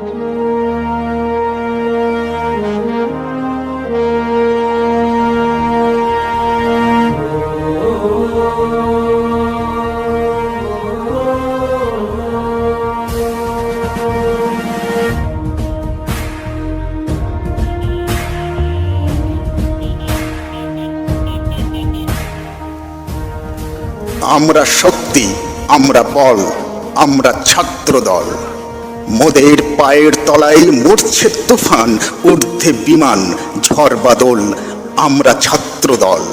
আমরা শক্তি আমরা বল আমরা ছাত্র দল মোদের পায়ের তলায় মরছে তুফান, ঊর্ধ্বে বিমান, ঝড় বাদল, আমরা ছাত্র দল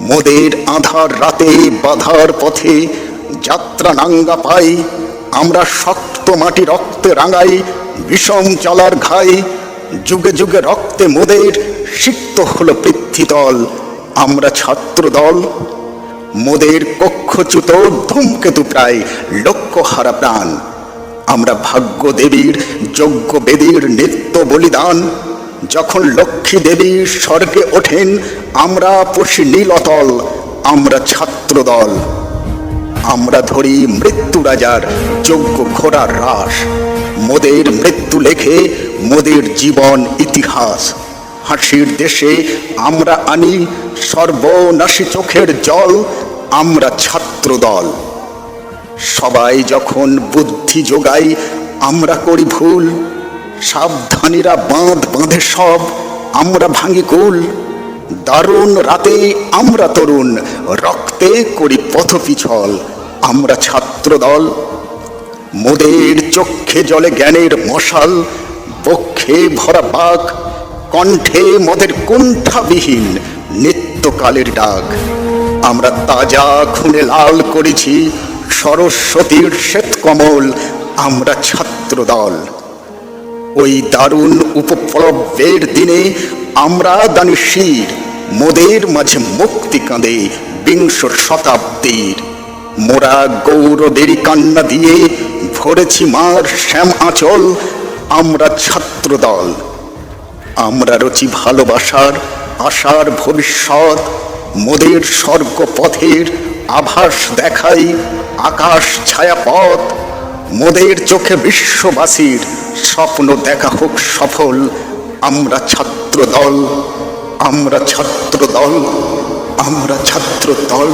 মোদের আধার রাতে বাধার পথে যাত্রা নাঙ্গা পাই, আমরা শক্ত মাটি রক্তে রাঙাই, বিষম চলার ঘাই, যুগে যুগে রক্তে মোদের সিক্ত হলো পৃথ্বীতল আমরা ছাত্র দল মোদের কক্ষচ্যুত ধূমকেতু প্রায় লক্ষ্য হারা প্রাণ আমরা ভাগ্য দেবীর যজ্ঞ বেদীর নিত্য বলিদান। যখন লক্ষ্মী দেবী স্বর্গে ওঠেন, আমরা পশি নীলতল, আমরা ছাত্রদল। আমরা ধরি মৃত্যু রাজার যোগ্য ঘোড়ার হ্রাস মোদের মৃত্যু লেখে মোদের জীবন ইতিহাস। হাসির দেশে আমরা আনি সর্বনাশী চোখের জল, আমরা ছাত্রদল। সবাই যখন বুদ্ধি যোগাই, আমরা করি ভুল। সাবধানীরা বাঁধ বাঁধে সব, আমরা ভাঙি কুল। দারুণ রাতে আমরা তরুণ, রক্তে করি পথ পিছল, আমরা ছাত্রদল। মোদের চক্ষে জলে জ্ঞানের মশাল, বক্ষে ভরা বাঘ, কণ্ঠে মদের কুণ্ঠাবিহীন নিত্যকালের ডাক। আমরা তাজা খুনে লাল করেছি সরস্বতীর শ্বেত কমল আমরা ছাত্রদল। ওই দারুণ উপপ্লবের দিনে আমরা দানি শির মোদের মাঝে মুক্তি কাঁদে বিংশ শতাব্দীর। মোরা গৌরবেরই কান্না দিয়ে ভরেছি মার শ্যাম আঁচল, আমরা ছাত্রদল। আমরা রচি ভালোবাসার, আশার ভবিষ্যৎ, মোদের স্বর্গপথের আভাস দেখাই আকাশ ছায়াপথ মোদের চোখে বিশ্ববাসীর স্বপ্ন দেখা হোক সফল। আমরা ছাত্র দল আমরা ছাত্র দল আমরা ছাত্র দল